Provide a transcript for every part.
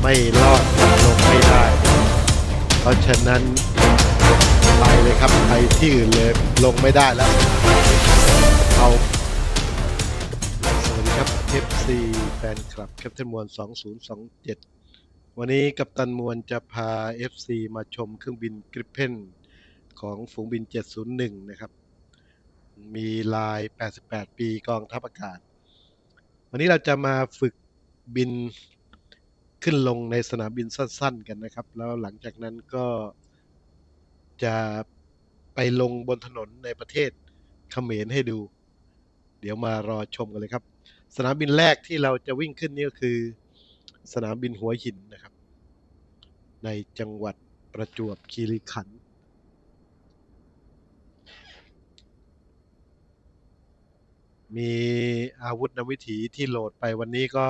ไม่รอดลงไม่ได้ เพราะฉะนั้นไปเลยครับไปที่อื่นเลยลงไม่ได้แล้วเอาสวัสดีครับ FC แฟนคลับแคปเทนมวล 2027 วันนี้กัปตันมวลจะพา FC มาชมเครื่องบินกริปเพนของฝูงบิน 701 นะครับ มีลาย 88 ปีกองทัพอากาศ วันนี้เราจะมาฝึกบินขึ้นลงในสนามบินสั้น ๆ กันนะครับ แล้วหลังจากนั้นก็จะไปลงบนถนนในประเทศเขมรให้ดู เดี๋ยวมารอชมกันเลยครับ สนามบินแรกที่เราจะวิ่งขึ้นนี่ก็คือ สนามบินหัวหินนะครับ ในจังหวัดประจวบคีรีขันธ์ มีอาวุธนวิถีที่โหลดไปวันนี้ก็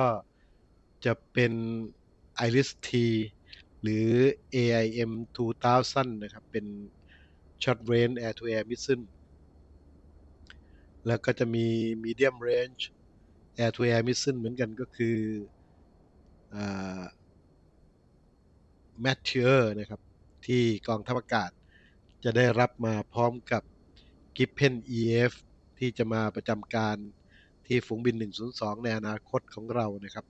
จะเป็น Iris T หรือ AIM 2000 นะครับ เป็น Short Range Air to Air Missile แล้วก็จะมี Medium Range Air to Air Missile เหมือนกันก็คือ m a t h e w นะครับ ที่กองทัพอากาศจะได้รับมาพร้อมกับ Gripen EF ที่จะมาประจำการที่ฝูงบิน 102 ในอนาคตของเรานะครับ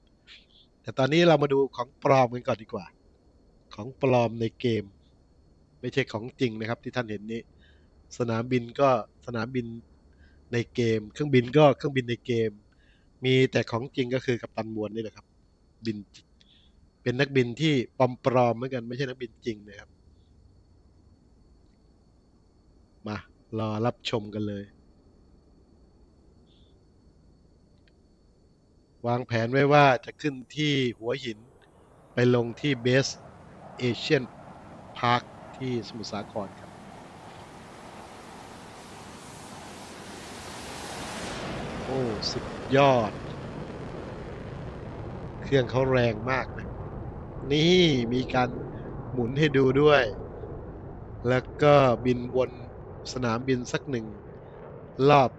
แต่ตอนนี้เรามาดูของปลอมกันก่อนดีกว่า ของปลอมในเกม ไม่ใช่ของจริงนะครับที่ท่านเห็นนี้ สนามบินก็สนามบินในเกม เครื่องบินก็เครื่องบินในเกม มีแต่ของจริงก็คือกัปตันมวลนี่แหละครับ บินเป็นนักบินที่ปลอมปลอมเหมือนกันไม่ใช่นักบินจริงนะครับ มารอรับชมกันเลย วางแผนไว้ว่าจะขึ้นที่หัวหินไปลงที่เบสเอเชียนพาร์คที่สมุทรสาครครับ โอ้ สุดยอด เครื่องเขาแรงมากนะ นี่มีการหมุนให้ดูด้วย แล้วก็บินวนสนามบินสักหนึ่งรอบ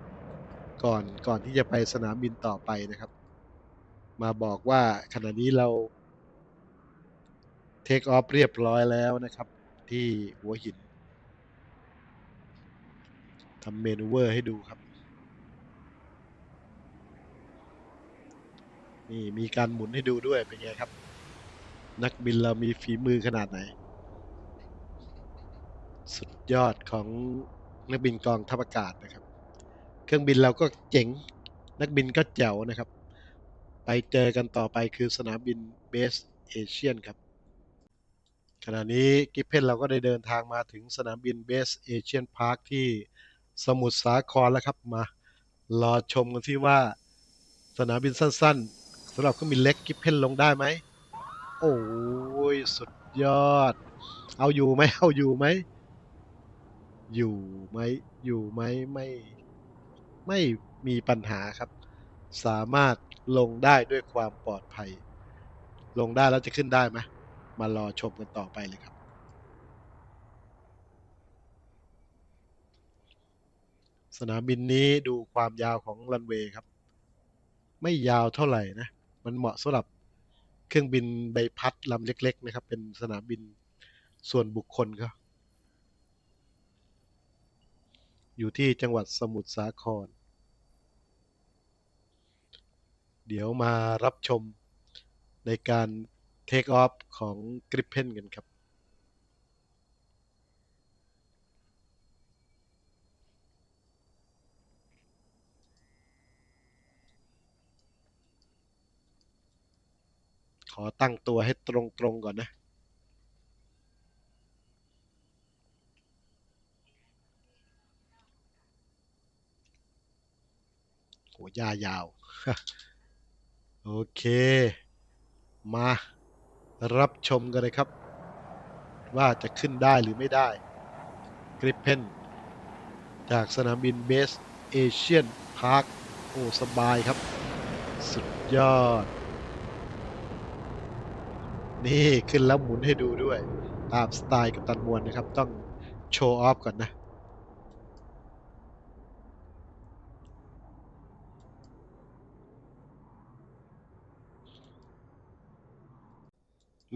ก่อนก่อนที่จะไปสนามบินต่อไปนะครับ มาบอกว่าขณะนี้เราเทคออฟเรียบร้อยแล้วนะครับ ที่หัวหินทำเมนูเวอร์ให้ดูครับ นี่มีการหมุนให้ดูด้วยเป็นไงครับ นักบินเรามีฝีมือขนาดไหน สุดยอดของนักบินกองทัพอากาศนะครับ เครื่องบินเราก็เจ๋ง นักบินก็แจ๋วนะครับ ไปเจอกันต่อไปคือสนามบินเบสเอเชียนครับ ขณะนี้กิฟเพนเราก็ได้เดินทางมาถึงสนามบินเบสเอเชียนพาร์คที่สมุทรสาครแล้วครับมารอชมกันที่ว่าสนามบินสั้นๆสำหรับเครื่องบินเล็กกิฟเพนลงได้ไหม โอ้ยสุดยอด เอาอยู่ไหมเอาอยู่ไหม อยู่ไหมอยู่ไหมไม่ไม่มีปัญหาครับ สามารถ ลงได้ด้วยความปลอดภัย ลงได้แล้วจะขึ้นได้ไหมมารอชมกันต่อไปเลยครับ สนามบินนี้ดูความยาวของรันเวย์ครับ ไม่ยาวเท่าไหร่นะ มันเหมาะสำหรับเครื่องบินใบพัดลำเล็ก ๆ นะครับ เป็นสนามบินส่วนบุคคลครับอยู่ที่จังหวัดสมุทรสาคร เดี๋ยวมารับชมในการเทคออฟของกริปเพนกันครับขอตั้งตัวให้ตรงๆก่อนนะ โหยายาว โอเค มารับชมกันเลยครับ ว่าจะขึ้นได้หรือไม่ได้กริปเพนจากสนามบินเบสเอเชียนพาร์คโอ้สบายครับ สุดยอด นี่ขึ้นแล้วหมุนให้ดูด้วย ตามสไตล์กับตันมวลนะครับ ต้องโชว์ออฟก่อนนะ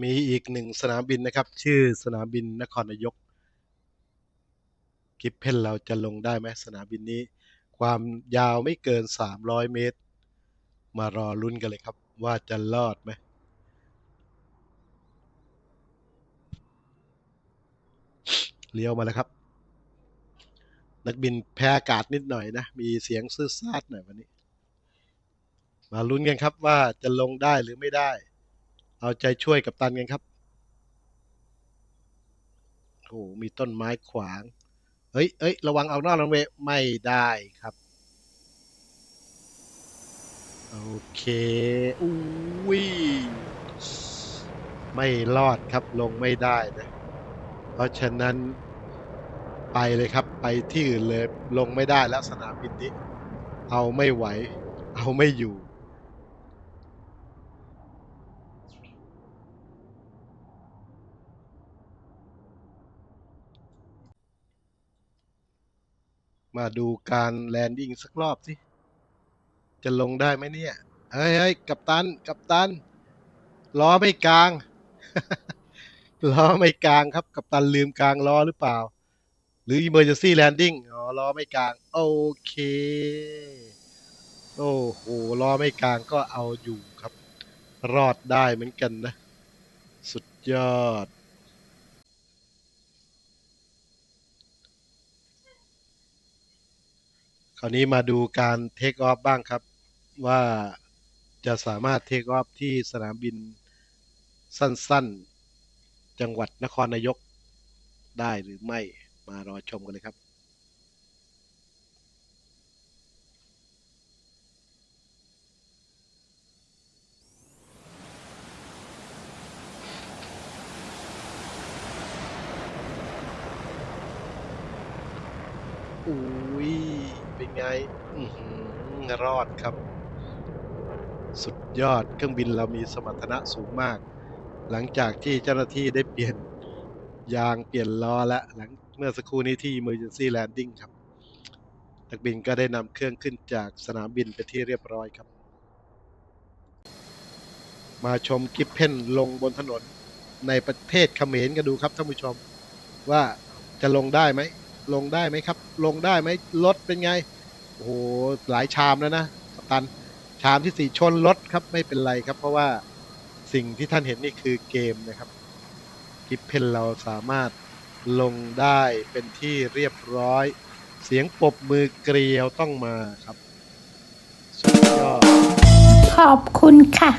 มีอีกหนึ่งสนามบินนะครับ ชื่อสนามบินนครนายกกิฟเพนเราจะลงได้ไหมสนามบินนี้ ความยาวไม่เกิน 300 เมตร มารอลุ้นกันเลยครับ ว่าจะรอดไหมเลี้ยวมาแล้วครับ นักบินแพ้อากาศนิดหน่อยนะ มีเสียงซื่อซาดหน่อยวันนี้ มาลุ้นกันครับว่าจะลงได้หรือไม่ได้ เอาใจช่วยกับตันกันครับโอ้โหมีต้นไม้ขวาง เฮ้ยเอ้ยระวังเอาหน้าลันเวย์ไม่ได้ครับ โอเคอุ้ยไม่รอดครับลงไม่ได้นะเพราะฉะนั้นไปเลยครับไปที่อื่นเลยลงไม่ได้แล้วสนามบินนี้เอาไม่ไหว เอาไม่อยู่ มาดูการแลนดิ้งสักรอบสิ จะลงได้ไหมเนี่ย เฮ้ยเฮ้ยกัปตัน กัปตัน ล้อไม่กลาง ล้อไม่กลางครับ กัปตันลืมกลางล้อหรือเปล่า หรือ emergency landing อ๋อ ล้อไม่กลาง โอเค โอ้โห ล้อไม่กลางก็เอาอยู่ครับ รอดได้เหมือนกันนะ สุดยอด ราวนี้มาดูการเทคออฟบ้างครับ ว่าจะสามารถเทคออฟที่สนามบินสั้นๆ จังหวัดนครนายกได้หรือไม่มารอชมกันเลยครับอุ้ย เป็นไงอื้อหือรอดครับ สุดยอดเครื่องบินเรามีสมรรถนะสูงมาก หลังจากที่เจ้าหน้าที่ได้เปลี่ยนยางเปลี่ยนล้อและหลังเมื่อสักครู่นี้ที่ emergency landing ครับนักบินก็ได้นำเครื่องขึ้นจากสนามบินไปที่เรียบร้อยครับ มาชมกิฟเพนลงบนถนนในประเทศเขมรกันดูครับท่านผู้ชม ว่าจะลงได้ไหม ลงได้ไหมครับ ลงได้ไหมรถเป็นไง โอ้โหหลายชามแล้วนะกัปตันชามที่สี่ชนรถครับไม่เป็นไรครับ เพราะว่าสิ่งที่ท่านเห็นนี่คือเกมนะครับกิฟเพนเราสามารถลงได้เป็นที่เรียบร้อย เสียงปบมือเกลียวต้องมาครับ สุดยอด ขอบคุณค่ะ